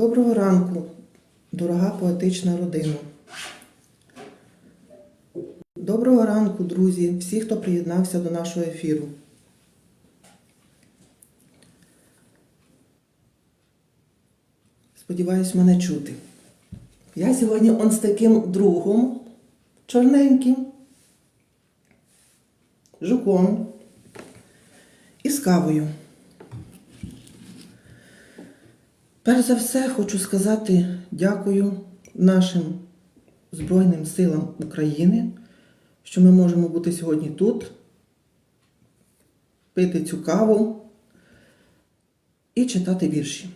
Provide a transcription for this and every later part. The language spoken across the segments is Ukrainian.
Доброго ранку, дорога поетична родина. Доброго ранку, друзі, всі, хто приєднався до нашого ефіру. Сподіваюсь, мене чути. Я сьогодні он з таким другом чорненьким, жуком і з кавою. Перш за все хочу сказати дякую нашим Збройним силам України, що ми можемо бути сьогодні тут, пити цю каву і читати вірші.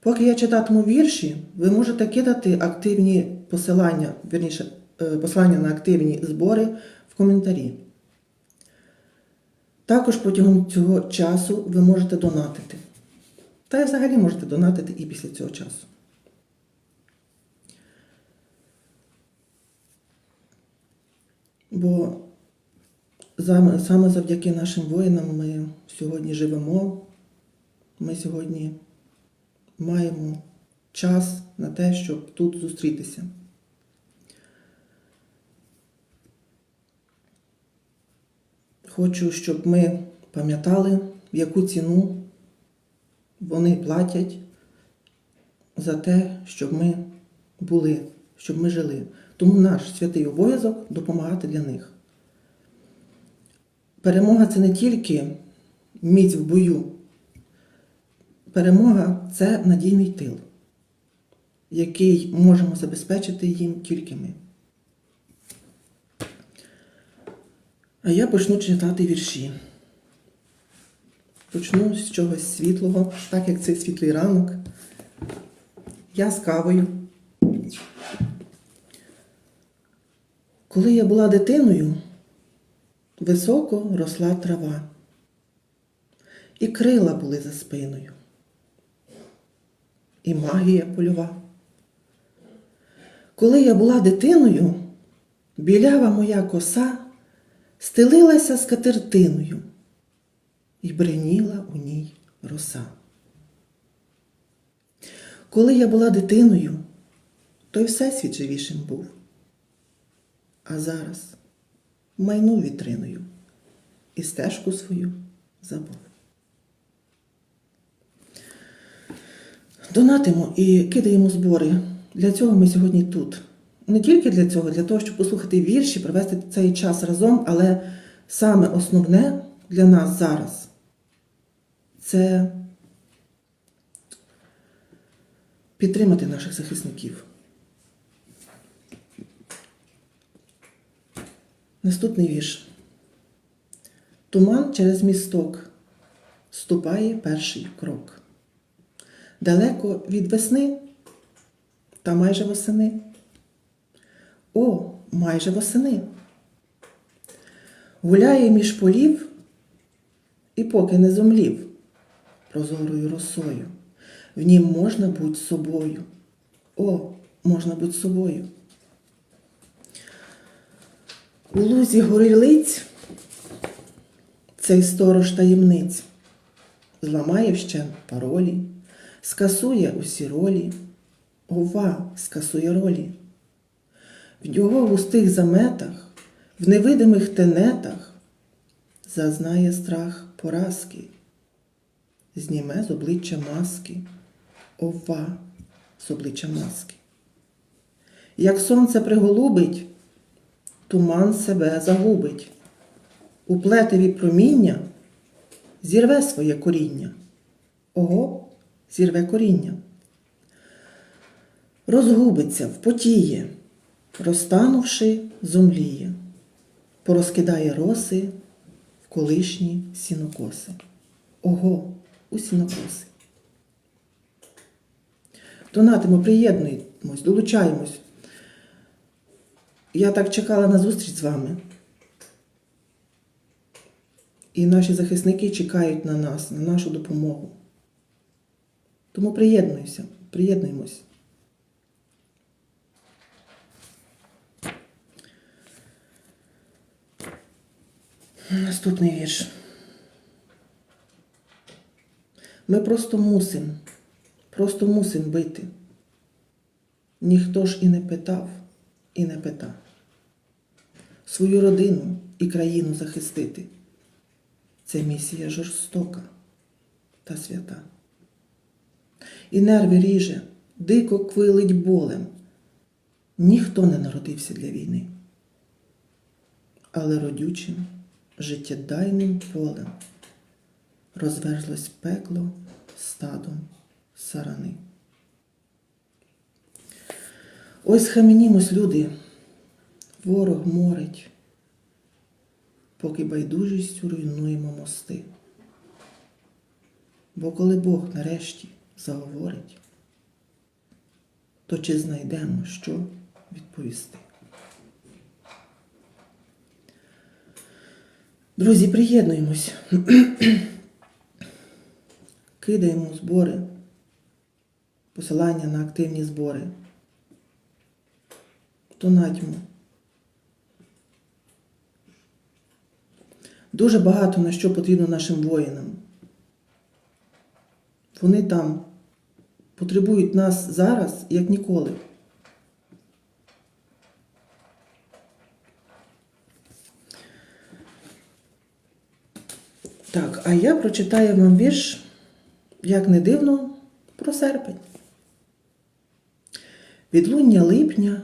Поки я читатиму вірші, ви можете кидати активні посилання, вірніше, е, посилання на активні збори в коментарі. Також протягом цього часу ви можете донатити. Та й взагалі можете донатити і після цього часу. Бо саме завдяки нашим воїнам ми сьогодні живемо, ми сьогодні маємо час на те, щоб тут зустрітися. Хочу, щоб ми пам'ятали, в яку ціну вони платять за те, щоб ми були, щоб ми жили. Тому наш святий обов'язок допомагати для них. Перемога це не тільки міць в бою. Перемога це надійний тил, який можемо забезпечити їм тільки ми. А я почну читати вірші. Почну з чогось світлого, так як це світлий ранок. Я з кавою. Коли я була дитиною, високо росла трава, і крила були за спиною, і магія польова. Коли я була дитиною, білява моя коса стелилася скатертиною і бреніла у ній роса. Коли я була дитиною, то й всесвіт живішим був. А зараз майну вітриною і стежку свою забув. Донатимо і кидаємо збори. Для цього ми сьогодні тут. Не тільки для цього, для того, щоб послухати вірші, провести цей час разом, але саме основне для нас зараз це підтримати наших захисників. Наступний вірш. Туман через місток ступає перший крок. Далеко від весни та майже восени. О, майже восени. Гуляє між полів і поки не зумлів прозорою росою. В нім можна бути собою. О, можна бути собою. У лузі горілиць цей сторож таємниць зламає вщен паролі, скасує усі ролі, ова скасує ролі. В його густих заметах, в невидимих тенетах зазнає страх поразки, зніме з обличчя маски, ова з обличчя маски. Як сонце приголубить, туман себе загубить, у плетеві проміння зірве своє коріння. Ого, зірве коріння. Розгубиться, впотіє, розтанувши, зомліє, порозкидає роси в колишні сінокоси. Ого, у сінокоси. Донатимо, приєднуємось, долучаємось. Я так чекала на зустріч з вами. І наші захисники чекають на нас, на нашу допомогу. Тому приєднуйся, приєднуємось. Наступний вірш. Ми просто мусимо Просто мусим бити. Ніхто ж і не питав, і не питав. Свою родину і країну захистити. Це місія жорстока та свята. І нерви ріже, дико квилить болем. Ніхто не народився для війни, але родючим, життєдайним полем розверзлось пекло стадом сарани. Ось схаменімось, люди, ворог морить, поки байдужістю руйнуємо мости. Бо коли Бог нарешті заговорить, то чи знайдемо, що відповісти? Друзі, приєднуємось, кидаємо збори, посилання на активні збори. Донатьмо. Дуже багато на що потрібно нашим воїнам. Вони там потребують нас зараз, як ніколи. Так, а я прочитаю вам вірш, як не дивно, про серпень. Відлуння липня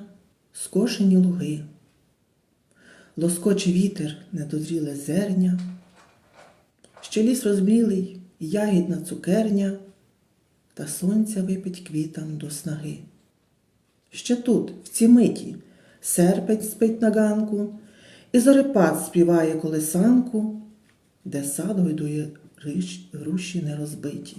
скошені луги, лоскоче вітер недозріле зерня, ще ліс розбілий, ягідна цукерня, та сонця випить квітам до снаги. Ще тут, в цій миті, серпень спить на ганку, і зорепад співає колесанку, де сад гойдує груші нерозбиті.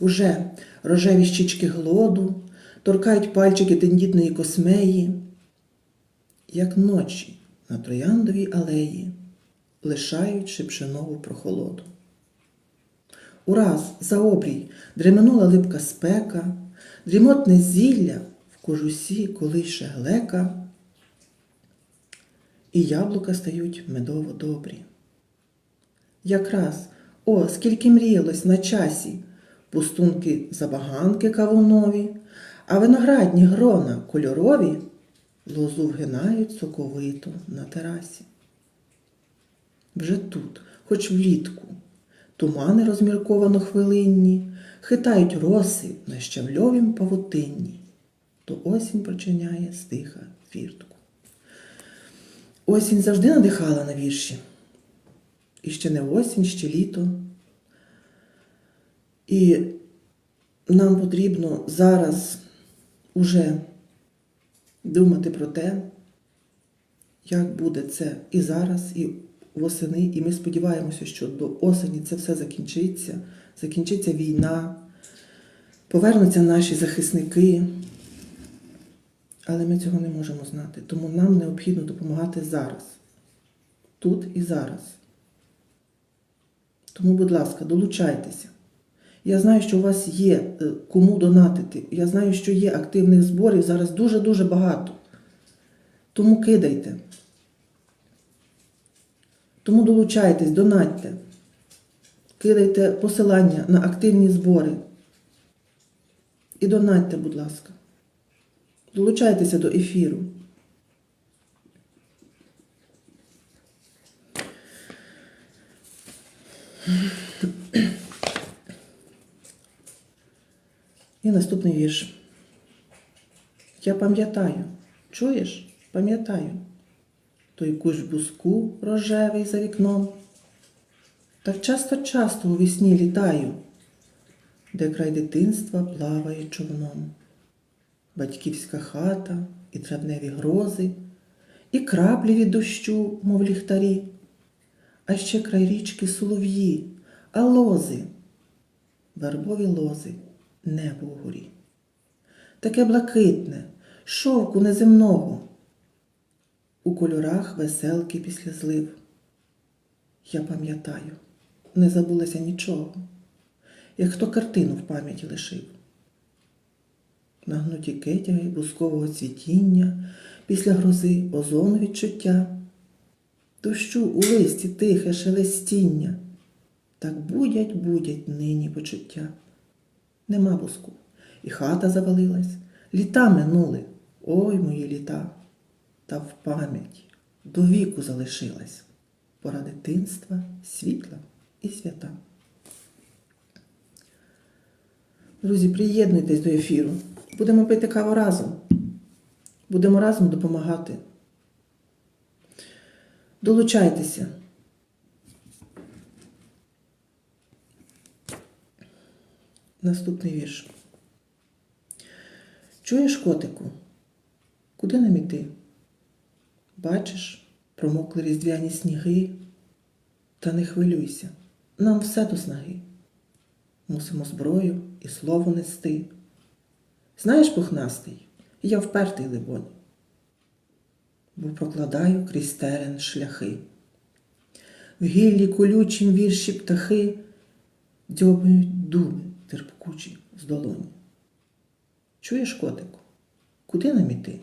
Уже рожеві щічки глоду торкають пальчики тендітної космеї, як ночі на трояндовій алеї, лишають шипшинову прохолоду. Ураз за обрій дременула липка спека, дрімотне зілля в кожусі колише глека, і яблука стають медово добрі. Якраз, о, скільки мріялось на часі, пустунки забаганки кавунові, а виноградні грона кольорові лозу вгинають соковито на терасі. Вже тут, хоч влітку, тумани розмірковано хвилинні, хитають роси на щавльовім павутинні, то осінь прочиняє стиха фіртку. Осінь завжди надихала на вірші. І ще не осінь, ще літо. І нам потрібно зараз уже думати про те, як буде це і зараз, і восени. І ми сподіваємося, що до осені це все закінчиться, закінчиться війна, повернуться наші захисники. Але ми цього не можемо знати. Тому нам необхідно допомагати зараз, тут і зараз. Тому, будь ласка, долучайтеся. Я знаю, що у вас є е, кому донатити. Я знаю, що є активних зборів зараз дуже-дуже багато. Тому кидайте. Тому долучайтесь, донатьте. Кидайте посилання на активні збори. І донатьте, будь ласка. Долучайтеся до ефіру. І наступний вірш. Я пам'ятаю, чуєш? Пам'ятаю. Той кущ буску рожевий за вікном. Так часто-часто у вісні літаю, де край дитинства плаває човном. Батьківська хата і травневі грози, і краплі від дощу, мов ліхтарі, а ще край річки солов'ї, а лози, вербові лози, небо вгорі. Таке блакитне, шовку неземного, у кольорах веселки після злив. Я пам'ятаю, не забулася нічого, як хто картину в пам'яті лишив. Нагнуті кетяги бускового цвітіння, після грози озону відчуття, дощу у листі тихе шелестіння, так будять, будять нині почуття. нема буску. І хата завалилась, літа минули, ой мої літа, та в пам'ять до віку залишилась пора дитинства, світла і свята. Друзі, приєднуйтесь до ефіру. Будемо пити каву разом. Будемо разом допомагати. Долучайтеся. Наступний вірш. Чуєш, котику? Куди нам іти? Бачиш, промокли різдвяні сніги. Та не хвилюйся, нам все до снаги. Мусимо зброю і слово нести. Знаєш, пухнастий, я впертий, либонь, бо прокладаю крізь терен шляхи. В гіллі колючім вірші птахи дзьобають думи терпкучі з долоні. Чуєш, котику, куди нам іти?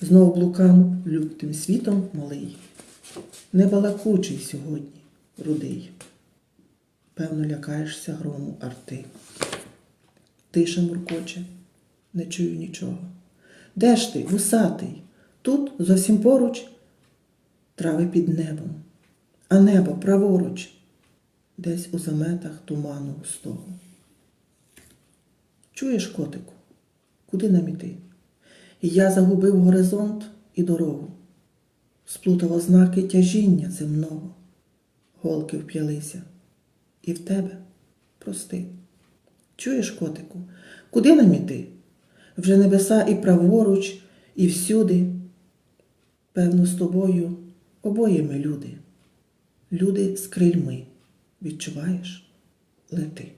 Знов блукам лютим світом малий, не балакучий сьогодні, рудий. Певно, лякаєшся грому арти. Тиша муркоче, не чую нічого. Де ж ти, вусатий? Тут зовсім поруч трави під небом, а небо праворуч, десь у заметах туману густого. Чуєш, котику, куди нам іти? Я загубив горизонт і дорогу, сплутав ознаки тяжіння земного, голки вп'ялися, і в тебе прости. Чуєш, котику, куди нам іти? Вже небеса і праворуч, і всюди. Певно, з тобою обоє ми люди. Люди з крильми. Відчуваєш? Лети.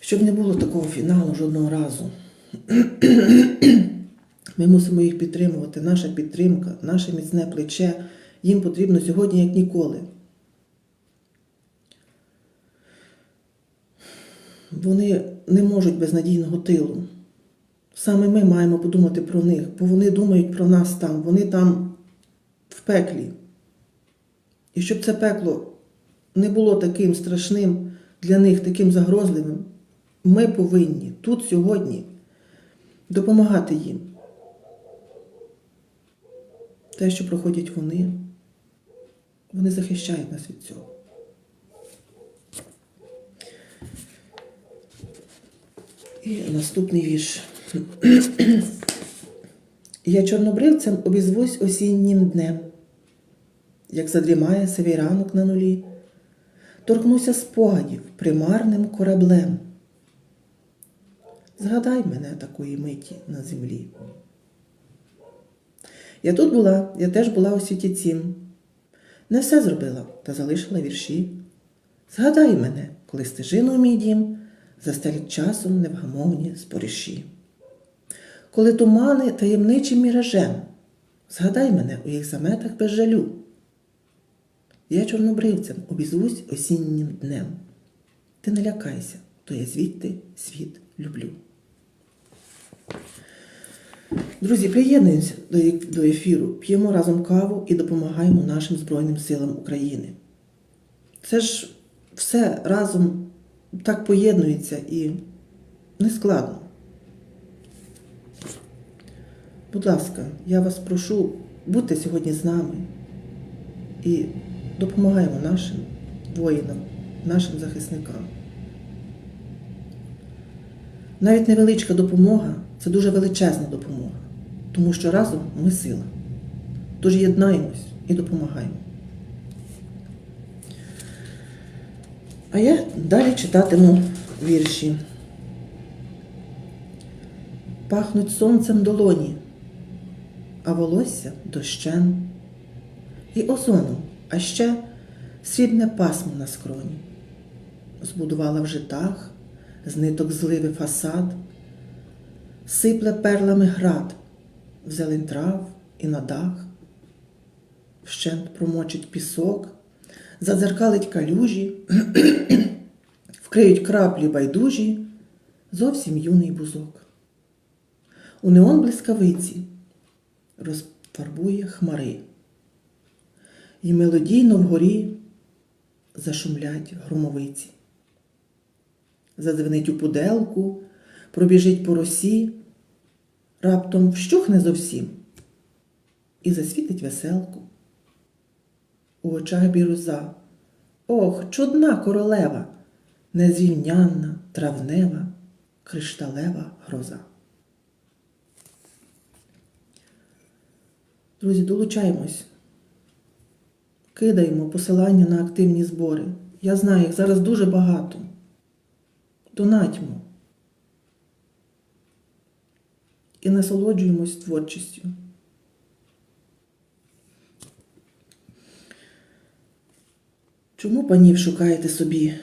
Щоб не було такого фіналу жодного разу. Ми мусимо їх підтримувати. Наша підтримка, наше міцне плече їм потрібно сьогодні, як ніколи. Вони не можуть без надійного тилу. Саме ми маємо подумати про них, бо вони думають про нас там, вони там в пеклі. І щоб це пекло не було таким страшним для них, таким загрозливим, ми повинні тут сьогодні допомагати їм. Те, що проходять вони, вони захищають нас від цього. І наступний вірш. Я чорнобривцем обізвусь осіннім днем, як задрімає сивий ранок на нулі, торкнуся спогадів примарним кораблем. Згадай мене такої миті на землі. Я тут була, я теж була у світі цім. Не все зробила та залишила вірші. Згадай мене, коли стежину мій дім застелять часом невгамовні споріші. Коли тумани таємничим міражем, згадай мене у їх заметах без жалю. Я чорнобривцем обізвусь осіннім днем. Ти не лякайся, то я звідти світ люблю. Друзі, приєднуємося до, ефіру, п'ємо разом каву і допомагаємо нашим Збройним силам України. Це ж все разом так поєднується і не складно. Будь ласка, я вас прошу, будьте сьогодні з нами і допомагаємо нашим воїнам, нашим захисникам. Навіть невеличка допомога це дуже величезна допомога, тому що разом ми сила. Тож єднаємось і допомагаємо. А я далі читатиму вірші. Пахнуть сонцем долоні, а волосся дощем і озоном, а ще срібне пасмо на скроні. Збудувала в житах, з ниток зливи фасад, сипле перлами град, в зелень трав і на дах, вщент промочить пісок, задзеркалить калюжі, вкриють краплі байдужі, зовсім юний бузок. У неон блискавиці розфарбує хмари, І мелодійно вгорі зашумлять громовиці. задзвенить у пуделку, пробіжить по росі, раптом вщухне зовсім і засвітить веселку. У очах біруза, ох, чудна королева, незрівнянна, травнева, кришталева гроза. Друзі, долучаємось. Кидаємо посилання на активні збори. Я знаю, їх зараз дуже багато. Донатьмо. І насолоджуємось творчістю. Чому панів шукаєте собі?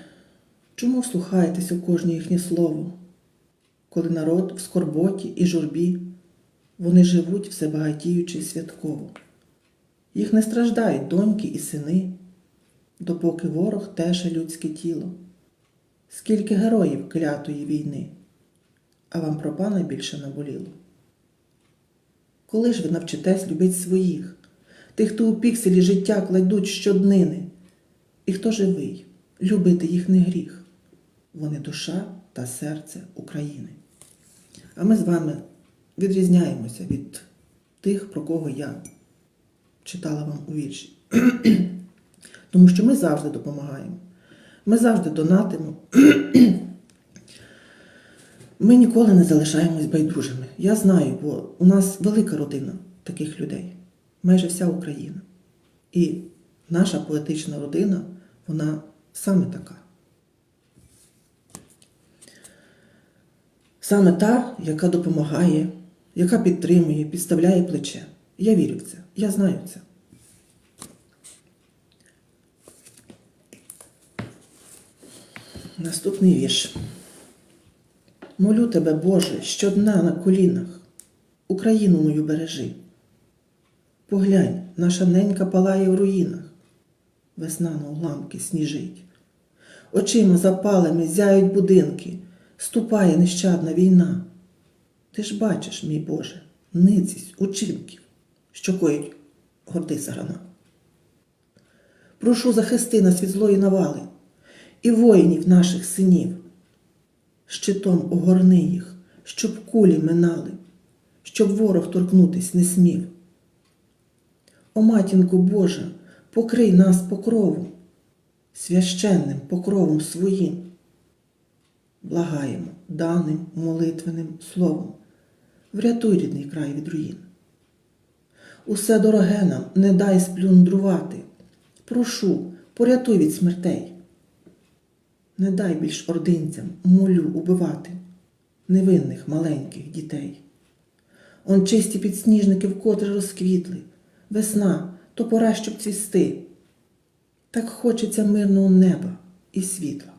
Чому вслухаєтесь у кожне їхнє слово? Коли народ в скорботі і журбі, вони живуть всебагатіючи святково. Їх не страждають доньки і сини, допоки ворог теше людське тіло. Скільки героїв клятої війни, а вам про пана більше наболіло. Коли ж ви навчитесь любить своїх, тих, хто у пікселі життя кладуть щоднини, і хто живий, любити їх не гріх, вони душа та серце України. А ми з вами відрізняємося від тих, про кого я читала вам у вірші. Тому що ми завжди допомагаємо. Ми завжди донатимо. Ми ніколи не залишаємось байдужими. Я знаю, бо у нас велика родина таких людей, майже вся Україна. І наша поетична родина, вона саме така. Саме та, яка допомагає, яка підтримує, підставляє плече. Я вірю в це, я знаю це. Наступний вірш. Молю тебе, Боже, щодна на колінах, Україну мою бережи. Поглянь, наша ненька палає в руїнах, весна на уламки сніжить. Очима запалими зяють будинки, ступає нещадна війна. Ти ж бачиш, мій Боже, ницість учинків, що коїть горди сарана. Прошу захисти нас від злої навали і воїнів наших синів. Щитом огорни їх, щоб кулі минали, щоб ворог торкнутись не смів. О матінку Божа, покрий нас покровом, священним покровом своїм. Благаємо даним молитвенним словом, врятуй рідний край від руїн. Усе дороге нам не дай сплюндрувати, прошу, порятуй від смертей. Не дай більш ординцям, молю убивати невинних маленьких дітей. Он чисті підсніжники вкотре розквітли, весна, то пора, щоб цвісти. Так хочеться мирного неба і світла,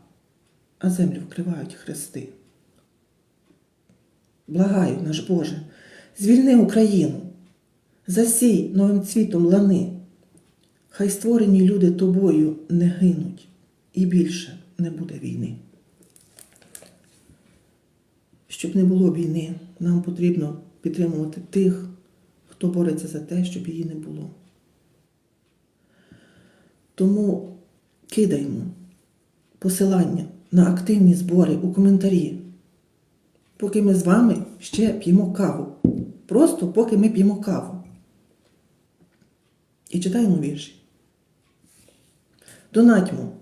а землю вкривають хрести. Благаю, наш Боже, звільни Україну, засій новим цвітом лани, хай створені люди тобою не гинуть і більше не буде війни. Щоб не було війни, нам потрібно підтримувати тих, хто бореться за те, щоб її не було. Тому кидаємо посилання на активні збори у коментарі, поки ми з вами ще п'ємо каву. Просто поки ми п'ємо каву. І читаємо вірші. Донатьмо.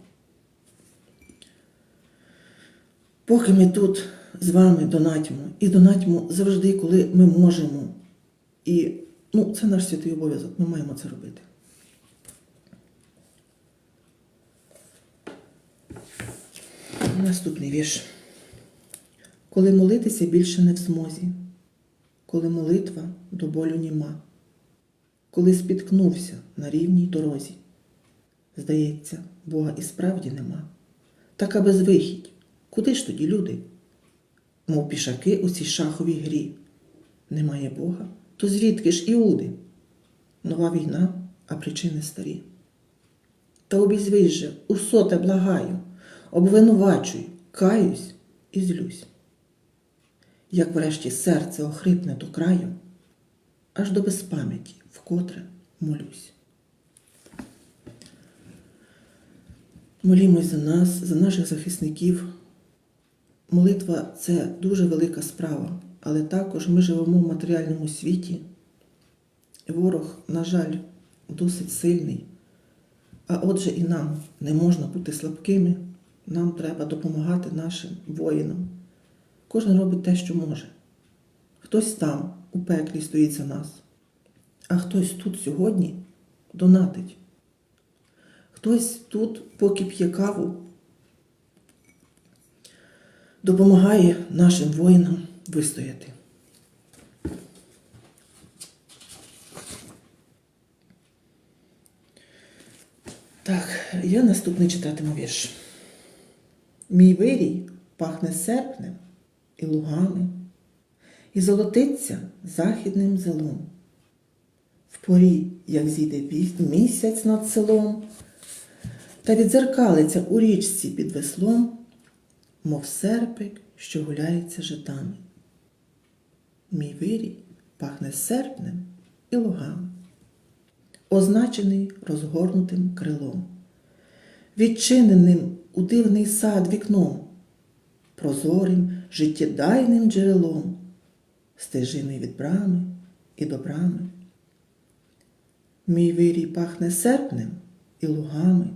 Поки ми тут з вами донатимо, і донатимо завжди, коли ми можемо. І ну, це наш святий обов'язок, ми маємо це робити. Наступний вірш. Коли молитися більше не в змозі, коли молитва до болю німа, коли спіткнувся на рівній дорозі, здається, Бога і справді нема. Така безвихідь. Куди ж тоді люди? Мов пішаки у цій шаховій грі. Немає Бога, то звідки ж Іуди? Нова війна, а причини старі. Та обізвись же, усоте благаю, обвинувачую, каюсь і злюсь. Як врешті серце охрипне до краю, аж до безпам'яті вкотре молюсь. Молімось за нас, за наших захисників, молитва це дуже велика справа, але також ми живемо в матеріальному світі. Ворог, на жаль, досить сильний. А отже, і нам не можна бути слабкими, нам треба допомагати нашим воїнам. Кожен робить те, що може. Хтось там, у пеклі, стоїть за нас, а хтось тут сьогодні донатить. Хтось тут, поки п'є каву, допомагає нашим воїнам вистояти. Так, я наступний читатиму вірш. Мій вирій пахне серпнем і лугами, і золотиться західним зелом. В порі, як зійде місяць над селом, та відзеркалиться у річці під веслом, мов серпик, що гуляється житами. Мій вирій пахне серпнем і лугами, означений розгорнутим крилом, відчиненим у дивний сад вікном, прозорим життєдайним джерелом, стежиною від брами і до брами. Мій вирій пахне серпнем і лугами,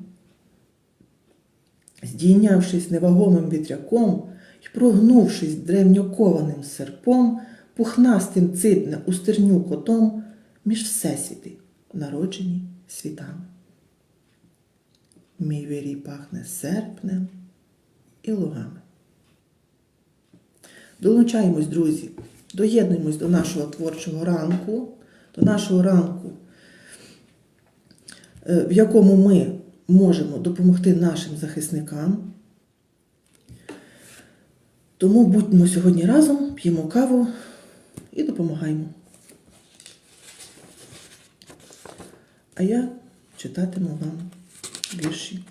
здійнявшись невагомим вітряком і прогнувшись древньокованим серпом, пухнастим ципне у котом між всесвіти, народжені світами. Мій вирій пахне серпнем і лугами. Долучаємось, друзі, доєднуємось до нашого творчого ранку, до нашого ранку, е, в якому ми можемо допомогти нашим захисникам. Тому будьмо сьогодні разом, п'ємо каву і допомагаємо. А я читатиму вам вірші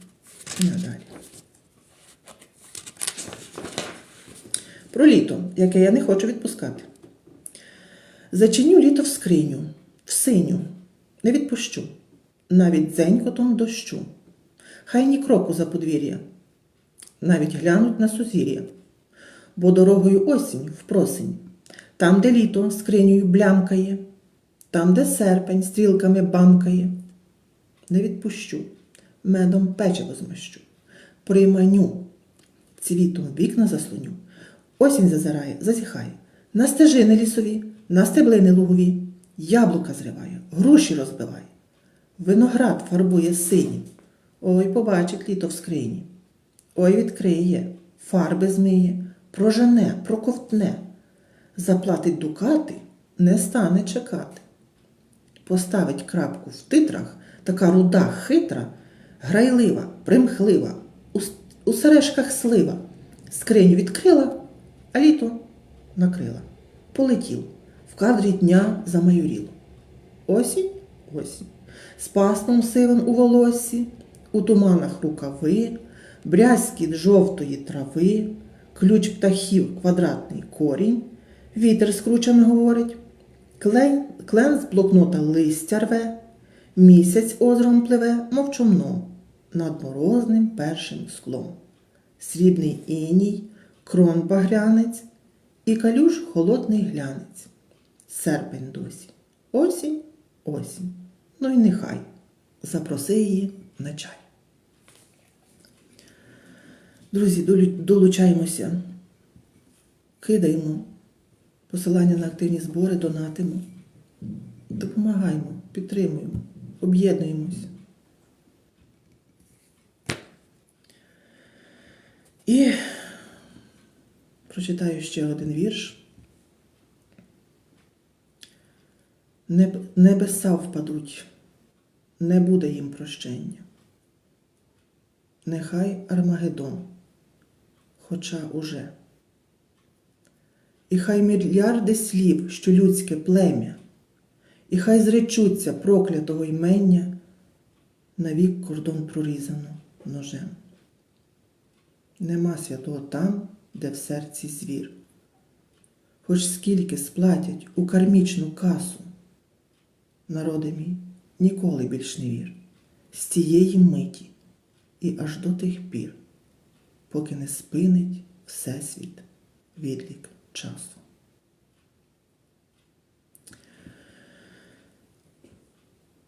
і надалі. Про літо, яке я не хочу відпускати. Зачиню літо в скриню, в синю, не відпущу, навіть дзенькотом дощу. Хай ні кроку за подвір'я, навіть глянуть на сузір'я, бо дорогою осінь в просень, там, де літо скринею блямкає, там, де серпень стрілками бамкає, не відпущу, медом печиво змащу, приманю, цвітом вікна заслоню, осінь зазирає, зазіхає, на стежини лісові, на стеблини лугові, яблука зриває, груші розбиває, виноград фарбує синім, ой, побачить літо в скрині, ой, відкриє, фарби змиє, прожене, проковтне, заплатить дукати, не стане чекати. Поставить крапку в титрах, така руда хитра, грайлива, примхлива, у, сережках слива, скриню відкрила, а літо накрила. Полетів, в кадрі дня замайоріло. Осінь, осінь, з пасмом сивим у волоссі, у туманах рукави, брязкіт жовтої трави, ключ птахів квадратний корінь, вітер з кручами говорить, клен, клен з блокнота листя рве, місяць озером пливе, мов чумно, над морозним першим склом. Срібний іній, крон багрянець і калюш холодний глянець. Серпень досі. Осінь, осінь. Ну й нехай. Запроси її на чай. Друзі, долучаємося, кидаємо посилання на активні збори, донатимо, допомагаємо, підтримуємо, об'єднуємось. І прочитаю ще один вірш. Неб- Небеса впадуть, не буде їм прощення. Нехай Армагеддон, хоча уже. І хай мільярди слів, що людське плем'я, і хай зречуться проклятого ймення, навік кордон прорізано ножем. Нема святого там, де в серці звір. Хоч скільки сплатять у кармічну касу, народи мій, ніколи більш не вір, з цієї миті і аж до тих пір, поки не спинить Всесвіт, відлік часу.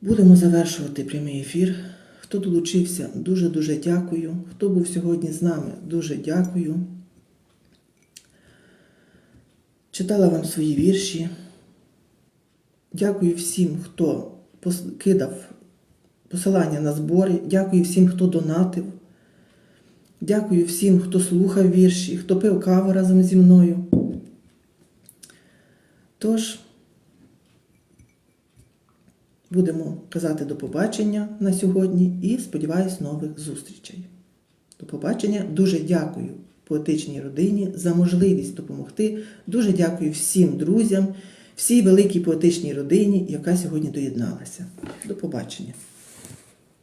Будемо завершувати прямий ефір. Хто долучився, дуже-дуже дякую. Хто був сьогодні з нами, дуже дякую. Читала вам свої вірші. Дякую всім, хто кидав посилання на збори. Дякую всім, хто донатив. Дякую всім, хто слухав вірші, хто пив каву разом зі мною. Тож, будемо казати до побачення на сьогодні і сподіваюсь нових зустрічей. До побачення. Дуже дякую поетичній родині за можливість допомогти. Дуже дякую всім друзям, всій великій поетичній родині, яка сьогодні доєдналася. До побачення.